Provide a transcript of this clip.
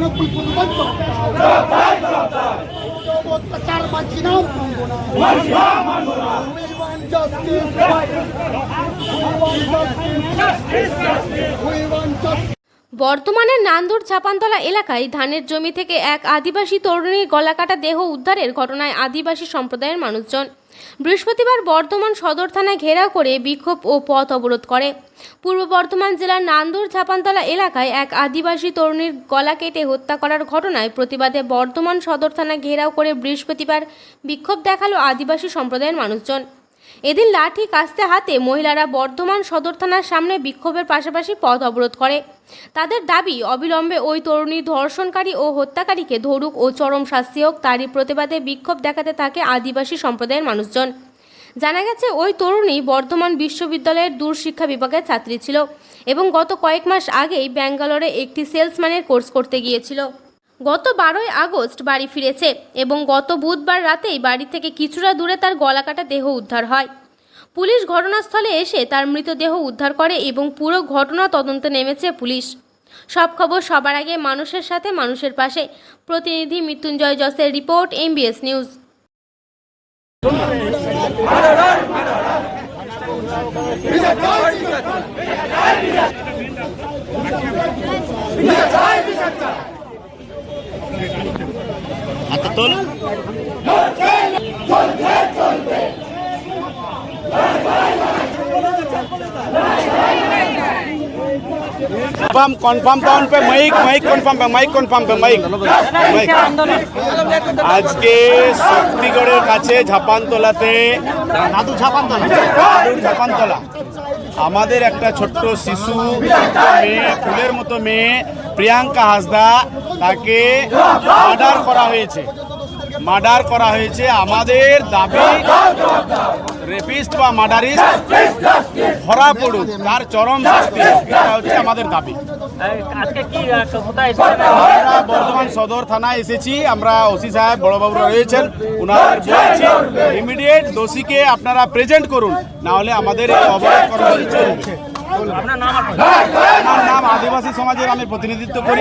একানব্বই প্রতিবাদ অত্যাচার মানছি না মানবো না We want justice. We want justice. বর্তমানের নান্দুর চাপানতলা এলাকায় ধানের জমি থেকে এক আদিবাসী তরুণীর গলাকাটা দেহ উদ্ধারের ঘটনায় আদিবাসী সম্প্রদায়ের মানুষজন বৃহস্পতিবার বর্ধমান সদর থানায় ঘেরাও করে বিক্ষোভ ও পথ অবরোধ করে। পূর্ব বর্ধমান জেলার নান্দুর ঝাপানতলা এলাকায় এক আদিবাসী তরুণীর গলা কেটে হত্যা করার ঘটনায় প্রতিবাদে বর্ধমান সদর থানা ঘেরাও করে বৃহস্পতিবার বিক্ষোভ দেখাল আদিবাসী সম্প্রদায়ের মানুষজন। এদিন লাঠি কাস্তে হাতে মহিলারা বর্ধমান সদর থানার সামনে বিক্ষোভের পাশাপাশি পথ অবরোধ করে। তাদের দাবি, অবিলম্বে ওই তরুণী ধর্ষণকারী ও হত্যাকারীকে ধরুক ও চরম শাস্তি হোক, তারই প্রতিবাদে বিক্ষোভ দেখাতে থাকে আদিবাসী সম্প্রদায়ের মানুষজন। জানা গেছে, ওই তরুণী বর্ধমান বিশ্ববিদ্যালয়ের দূরশিক্ষা বিভাগের ছাত্রী ছিল এবং গত কয়েক মাস আগেই ব্যাঙ্গালোরে একটি সেলসম্যানের কোর্স করতে গিয়েছিল। গত বারোই আগস্ট বাড়ি ফিরেছে এবং গত বুধবার রাতেই বাড়ি থেকে কিছুটা দূরে তার গলাকাটা দেহ উদ্ধার হয় পুলিশ ঘটনাস্থলে এসে তার মৃতদেহ উদ্ধার করে এবং পুরো ঘটনা তদন্তে নেমেছে পুলিশ সব খবর সবার আগে মানুষের সাথে মানুষের পাশে প্রতিনিধি মৃত্যুঞ্জয় জসের রিপোর্ট এমবিএস নিউজ তোল कंफर्म कंफर्म टाउन पे माइक माइक कंफर्म पे माइक कंफर्म पे মাইক মাইক আজকে শক্তিগড়ের কাছে ঝাপানতলাতে দাদু ঝাপানতলা দাদুর ঝাপানতলা আমাদের একটা ছোট্ট শিশু ছোট্ট মেয়ে ফুলের মতো মেয়ে প্রিয়াঙ্কা হাসদা তাকে মার্ডার করা হয়েছে। মার্ডার করা হয়েছে। আমাদের দাবি রেপিস্ট বা মার্ডারিস্ট ধরা পড়ুক তার চরম শাস্তি। এটা হচ্ছে আমাদের দাবি। আমরা বর্ধমান সদর থানায় এসেছি। আমরা ওসি সাহেব বড়বাবুরা রয়েছেন ওনাদের বলছি ইমিডিয়েট দোষীকে আপনারা প্রেজেন্ট করুন না হলে আমাদের এই অবরোধ কর্মসূচি চলছে আর আমার নাম আদিবাসী সমাজের আমি প্রতিনিধিত্ব করি।